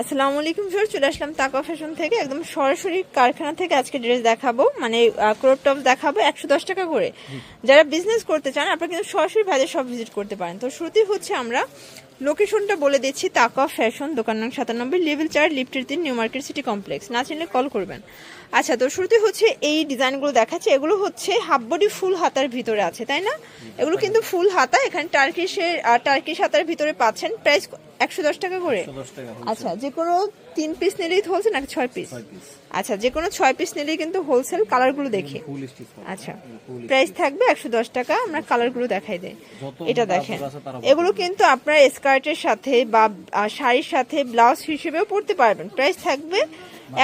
আসসালামু আলাইকুম স্যার চলে আসলাম তাকা ফ্যাশন থেকে একদম সরাসরি কারখানা থেকে আজকে ড্রেস দেখাবো মানে ক্রপ টপ দেখাবো একশো দশ টাকা করে। যারা বিজনেস করতে চান আপনারা কিন্তু সরাসরি ভাইদের সব ভিজিট করতে পারেন। তো শুরুতেই হচ্ছে আমরা লোকেশনটা বলে দিচ্ছি তাকা ফ্যাশন দোকান নং সাতানব্বই লেভেল চার লিফটের তিন নিউ মার্কেট সিটি কমপ্লেক্স না চিনলে কল করবেন। আচ্ছা তো শুরুতে হচ্ছে এই ডিজাইনগুলো দেখাচ্ছে। এগুলো হচ্ছে হাফ বডি ফুল হাতার ভিতরে আছে তাই না? এগুলো কিন্তু ফুল হাতা এখানে টার্কিশের টার্কিশ হাতার ভিতরে পাচ্ছেন। প্রাইস একশো দশ টাকা করে? আচ্ছা যে কোনো তিন পিস নিলেই হোলসেল নাকি ছয় পিস আচ্ছা যে কোনো ছয় পিস নিলেই কিন্তু হোলসেল কালারগুলো দেখি। আচ্ছা প্রাইস থাকবে একশো দশ টাকা আমরা কালারগুলো দেখাই দেই। যত এটা দেখেন এগুলো কিন্তু আপনার স্কার্টের সাথে বা শাড়ির সাথে ব্লাউজ হিসেবেও পরতে পারবেন। প্রাইস থাকবে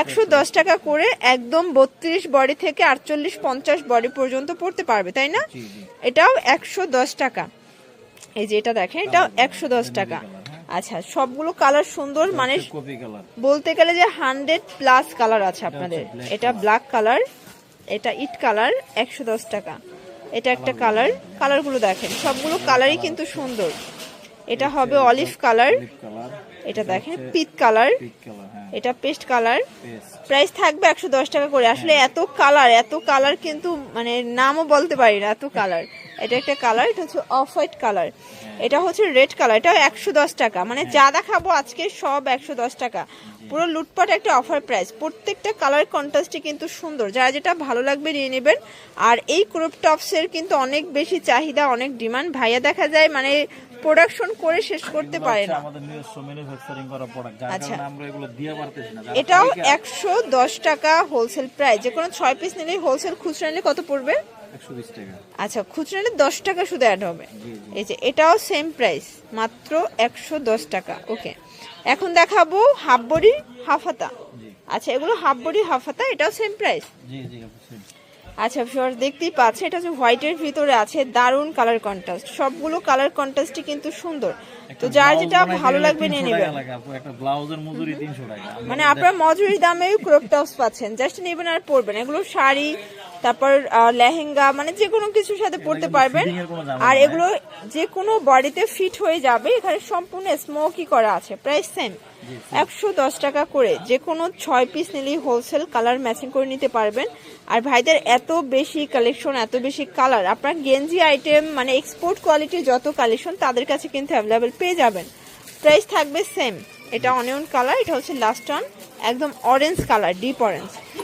একশো দশ টাকা করে একদম বত্রিশ বডি থেকে আটচল্লিশ পঞ্চাশ বডি পর্যন্ত পড়তে পারবে তাই না? এটাও একশো দশ টাকা। এই যে এটা দেখেন এটাও একশো দশ টাকা। আচ্ছা সবগুলো কালার সুন্দর মানে বলতে গেলে যে হান্ড্রেড প্লাস কালার আছে আপনাদের। এটা ব্ল্যাক কালার এটা ইট কালার একশো দশ টাকা। এটা একটা কালার কালারগুলো দেখেন সবগুলো কালারই কিন্তু সুন্দর। এটা হবে অলিভ কালার এটা দেখেন পিট কালার পিক কালার হ্যাঁ। এটা পেস্ট কালার প্রাইস থাকবে একশো দশ টাকা করে। আসলে এত কালার এত কালার কিন্তু মানে নামও বলতে পারি না এত কালার এটা একটা কালার এটা হচ্ছে অফ হোয়াইট কালার এটা হচ্ছে রেড কালার এটাও একশো দশ টাকা। মানে যা দেখাবো আজকে সব একশো দশ টাকা। পুরো লুটপাট একটা অফার প্রাইস প্রত্যেকটা কালার কন্ট্রাস্টই কিন্তু সুন্দর। যারা যেটা ভালো লাগবে নিয়ে নেবেন। আর এই ক্রপ টপসের কিন্তু অনেক বেশি চাহিদা অনেক ডিমান্ড ভাইয়া দেখা যায় মানে প্রোডাকশন করে শেষ করতে পারে না। আচ্ছা। এটাও একশো দশ টাকা হোলসেল প্রাইস যে কোনো ছয় পিস নিলেই হোলসেল খুচরা নিলে কত পড়বে? 120 টাকা আচ্ছা খুচরা নিলে দশ টাকা শুধু অ্যাড হবে। এই যে এটাও সেম প্রাইস মাত্র একশো দশ টাকা। ওকে এখন দেখাবো হাফ বডি হাফ হাতা আচ্ছা এগুলো হাফ বডি হাফ হাতা এটাও সেম প্রাইস আচ্ছা ভিউয়ার দেখতেই পাচ্ছে এটা হচ্ছে হোয়াইটের ভিতরে আছে দারুণ কালার কন্ট্রাস্ট সবগুলো কালার কন্ট্রাস্টই কিন্তু সুন্দর। তো যার যেটা ভালো লাগবে নিয়ে নেবেন। আপু, একটা ব্লাউজের মজুরি 300 টাকা। মানে আপনার মজুরি দামে ক্রপ টপস পাচ্ছেন। জাস্ট নেবেন আর পরবেন। এগুলো শাড়ি তারপর লেহেঙ্গা মানে যে কোনো কিছুর সাথে কিন্তু পারবেন। আর এগুলো যে কোনো বডিতে ফিট হয়ে যাবে এখানে সম্পূর্ণ স্মোকি করা আছে। প্রাইস সেম একশো দশ টাকা করে যে কোনো ছয় পিস নিলেই হোলসেল কালার ম্যাচিং করে নিতে পারবেন। আর ভাইদের এত বেশি কালেকশন এত বেশি কালার আপনার গেঞ্জি আইটেম মানে এক্সপোর্ট কোয়ালিটির যত কালেকশন তাদের কাছে কিন্তু অ্যাভেলেবেল পেয়ে যাবেন। প্রাইস থাকবে সেম এটা অনিয়ন কালার এটা হচ্ছে লাস্ট অন একদম অরেঞ্জ কালার ডিপ অরেঞ্জ